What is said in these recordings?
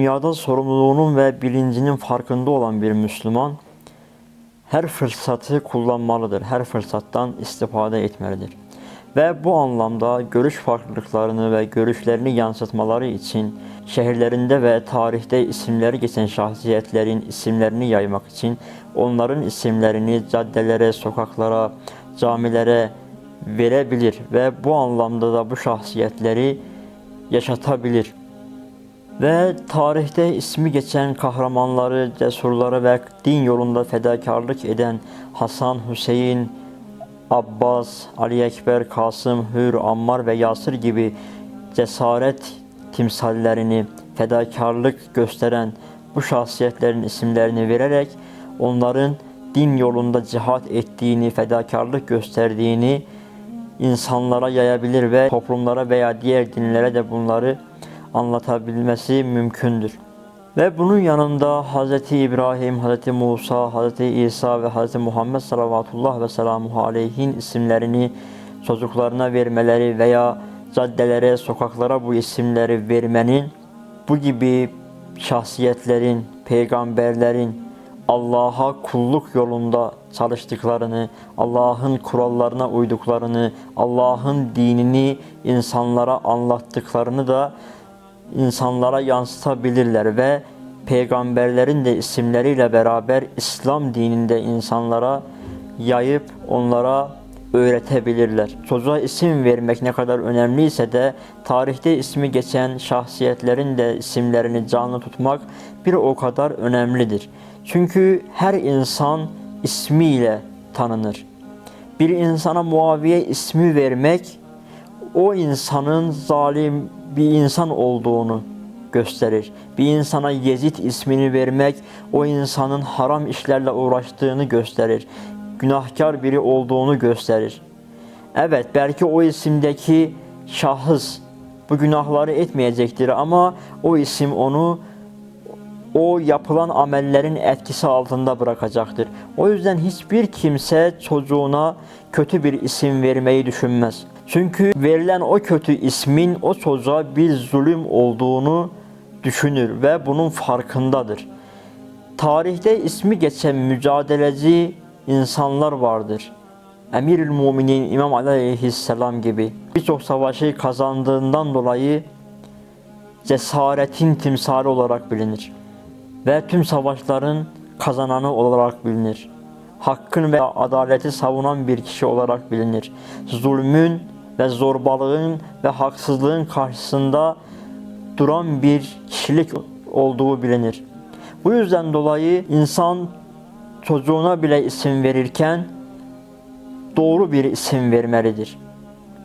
Dünyada sorumluluğunun ve bilincinin farkında olan bir Müslüman her fırsatı kullanmalıdır. Her fırsattan istifade etmelidir. Ve bu anlamda görüş farklılıklarını ve görüşlerini yansıtmaları için şehirlerinde ve tarihte isimleri geçen şahsiyetlerin isimlerini yaymak için onların isimlerini caddelere, sokaklara, camilere verebilir ve bu anlamda da bu şahsiyetleri yaşatabilir. Ve tarihte ismi geçen kahramanları, cesurları ve din yolunda fedakarlık eden Hasan, Hüseyin, Abbas, Ali Ekber, Kasım, Hür, Ammar ve Yasir gibi cesaret timsallerini, fedakarlık gösteren bu şahsiyetlerin isimlerini vererek onların din yolunda cihat ettiğini, fedakarlık gösterdiğini insanlara yayabilir ve toplumlara veya diğer dinlere de bunları anlatabilmesi mümkündür. Ve bunun yanında Hz. İbrahim, Hz. Musa, Hz. İsa ve Hz. Muhammed salavatullah ve selamuhu aleyhin isimlerini çocuklarına vermeleri veya caddelere, sokaklara bu isimleri vermenin bu gibi şahsiyetlerin, peygamberlerin Allah'a kulluk yolunda çalıştıklarını, Allah'ın kurallarına uyduklarını, Allah'ın dinini insanlara anlattıklarını da insanlara yansıtabilirler ve peygamberlerin de isimleriyle beraber İslam dininde insanlara yayıp onlara öğretebilirler. Çocuğa isim vermek ne kadar önemliyse de tarihte ismi geçen şahsiyetlerin de isimlerini canlı tutmak bir o kadar önemlidir. Çünkü her insan ismiyle tanınır. Bir insana Muaviye ismi vermek o insanın zalim bir insan olduğunu gösterir. Bir insana Yezid ismini vermek o insanın haram işlerle uğraştığını gösterir. Günahkar biri olduğunu gösterir. Evet belki o isimdeki şahıs bu günahları etmeyecektir ama o isim onu o yapılan amellerin etkisi altında bırakacaktır. O yüzden hiçbir kimse çocuğuna kötü bir isim vermeyi düşünmez. Çünkü verilen o kötü ismin o çocuğa bir zulüm olduğunu düşünür ve bunun farkındadır. Tarihte ismi geçen mücadeleci insanlar vardır. Emirül Muminin İmam Ali Aleyhisselam gibi birçok savaşı kazandığından dolayı cesaretin timsali olarak bilinir ve tüm savaşların kazananı olarak bilinir. Hakkın ve adaleti savunan bir kişi olarak bilinir. Zulmün ve zorbalığın ve haksızlığın karşısında duran bir kişilik olduğu bilinir. Bu yüzden dolayı insan çocuğuna bile isim verirken doğru bir isim vermelidir.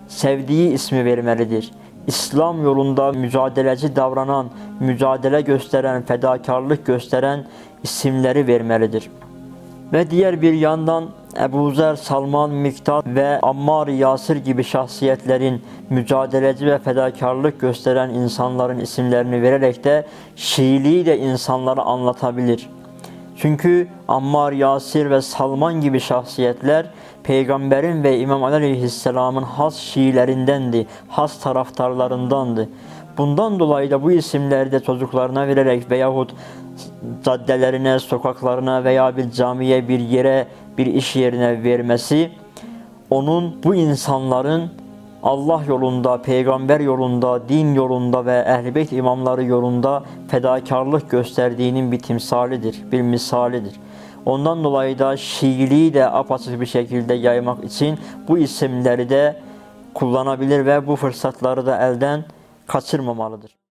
Sevdiği ismi vermelidir. İslam yolunda mücadeleci davranan, mücadele gösteren, fedakarlık gösteren isimleri vermelidir. Ve diğer bir yandan Ebu Zer, Salman, Miktat ve Ammar, Yasir gibi şahsiyetlerin mücadeleci ve fedakarlık gösteren insanların isimlerini vererek de Şiiliği de insanlara anlatabilir. Çünkü Ammar, Yasir ve Salman gibi şahsiyetler Peygamberin ve İmam Ali Aleyhisselam'ın has Şiilerindendi, has taraftarlarındandı. Bundan dolayı da bu isimleri de çocuklarına vererek veyahut caddelerine, sokaklarına veya bir camiye, bir yere, bir iş yerine vermesi onun bu insanların Allah yolunda, peygamber yolunda, din yolunda ve ehl beyt imamları yolunda fedakarlık gösterdiğinin bir timsalidir, bir misalidir. Ondan dolayı da Şiiliği de apaçık bir şekilde yaymak için bu isimleri de kullanabilir ve bu fırsatları da elden kaçırmamalıdır.